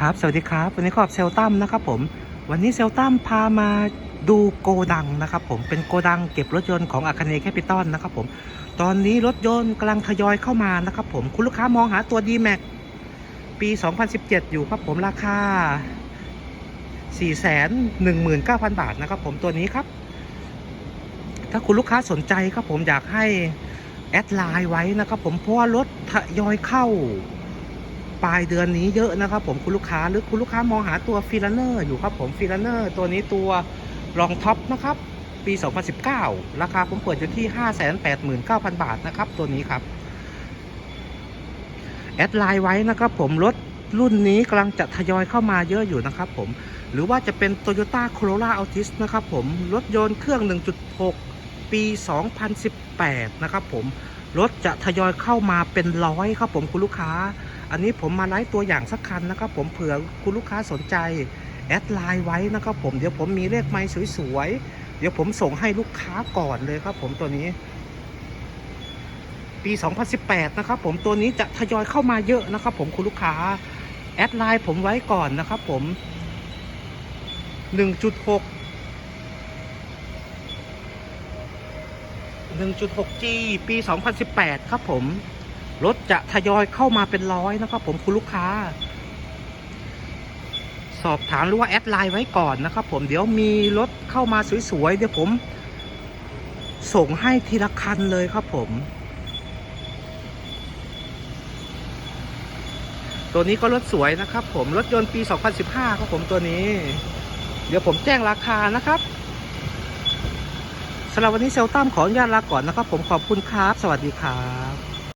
ครับ สวัสดีครับ วันนี้ขอบเซลตัมนะครับผม วันนี้เซลตัมพามาดูโกดังนะครับผม เป็นโกดังเก็บรถยนต์ของอาคาเนแคปิตอลนะครับผม ตอนนี้รถยนต์กำลังทยอยเข้ามานะครับผม คุณลูกค้ามองหาตัว d m a x ปี 2017 อยู่ครับผมราคา 419,000 บาทนะครับผมตัวนี้ครับ ถ้าคุณลูกค้าสนใจครับผมอยากให้แอดไลน์ไว้นะครับผม เพราะว่ารถทยอยเข้า ปลายเดือนนี้เยอะนะครับผมคุณลูกค้าหรือคุณลูกค้ามองหาตัวฟิลเนอร์อยู่ครับผมฟิลเนอร์ตัวนี้ตัวรองท็อปนะครับปี 2019 ราคาผมเปิดอยู่ที่ 589,000 บาทนะครับตัวนี้ครับแอดไลน์ไว้นะครับผมรถรุ่นนี้กำลังจะทยอยเข้ามาเยอะอยู่นะครับผมหรือว่าจะเป็น Toyota Corolla Altis นะครับผมรถยนต์เครื่อง 1.6 ปี 2018 นะครับผม รถจะทยอยเข้ามาเป็นร้อยครับผมคุณลูกค้า อันนี้ผมมาไลฟ์ตัวอย่างสักคันนะครับผมเผื่อคุณลูกค้าสนใจแอดไลน์ไว้นะครับผมเดี๋ยวผมมีเลขไม้สวยๆ เดี๋ยวผมส่งให้ลูกค้าก่อนเลยครับผมตัวนี้ ปี 2018 นะครับผมตัวนี้จะทยอยเข้ามาเยอะนะครับผมคุณลูกค้า แอดไลน์ผมไว้ก่อนนะครับผม 1.6 1.6G ปี 2018 ครับผม รถจะทยอยเข้ามาเป็นร้อยนะครับผมคุณลูกค้า สอบถามหรือว่าแอดไลน์ไว้ก่อนนะครับผมเดี๋ยวมีรถเข้ามาสวยๆ เดี๋ยวผม ส่งให้ทีละคันเลยครับผม ตัวนี้ก็รถสวยนะครับผม รถยนต์ปี 2015 ครับผมตัวนี้ เดี๋ยวผมแจ้งราคานะครับ สำหรับวันนี้เซลตัมขออนุญาตลาก่อนนะครับ ผมขอบคุณครับ สวัสดีครับ